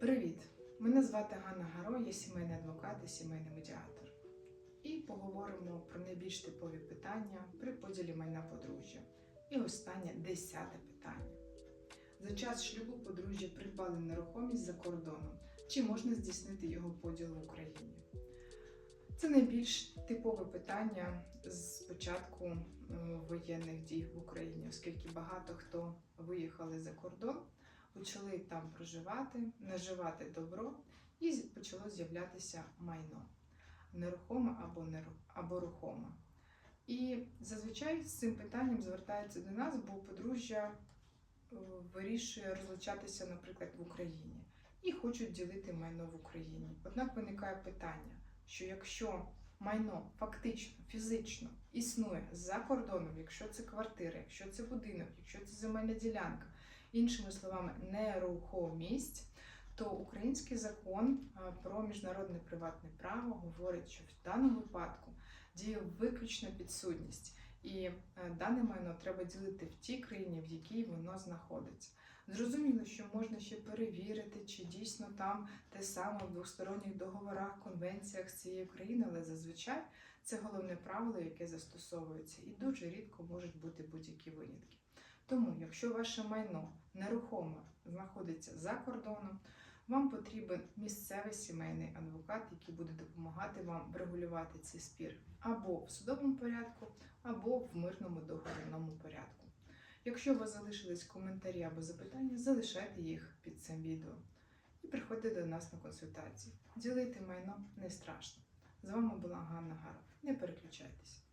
Привіт! Мене звати Ганна Гаро, я сімейний адвокат і сімейний медіатор. І поговоримо про найбільш типові питання при поділі майна подружжя. І останнє десяте питання. За час шлюбу подружжя придбали нерухомість за кордоном. Чи можна здійснити його поділ в Україні? Це найбільш типове питання з початку е, воєнних дій в Україні, оскільки багато хто виїхали за кордон почали там проживати, наживати добро, і почало з'являтися майно нерухоме або неру- або рухоме. І зазвичай з цим питанням звертаються до нас, бо подружжя е, вирішує розлучатися, наприклад, в Україні і хочуть ділити майно в Україні. Однак виникає питання, що якщо майно фактично, фізично існує за кордоном, якщо це квартира, якщо це будинок, якщо це земельна ділянка, іншими словами, нерухомість, то український закон про міжнародне приватне право говорить, що в даному випадку діє виключна підсудність, і е, дане майно треба ділити в тій країні, в якій воно знаходиться. Зрозуміло, що можна ще перевірити, чи дійсно там те саме в двосторонніх договорах, конвенціях цієї країни, але зазвичай це головне правило, яке застосовується, і дуже рідко можуть бути будь-які винятки. Тому, якщо ваше майно нерухоме знаходиться за кордоном, вам потрібен місцевий сімейний адвокат, який буде допомагати вам врегулювати цей спір або в судовому порядку, або в мирному договірному порядку. Якщо у вас залишились коментарі або запитання, залишайте їх під цим відео і приходьте до нас на консультації. Ділити майно не страшно. З вами була Ганна Гаров. Не переключайтесь.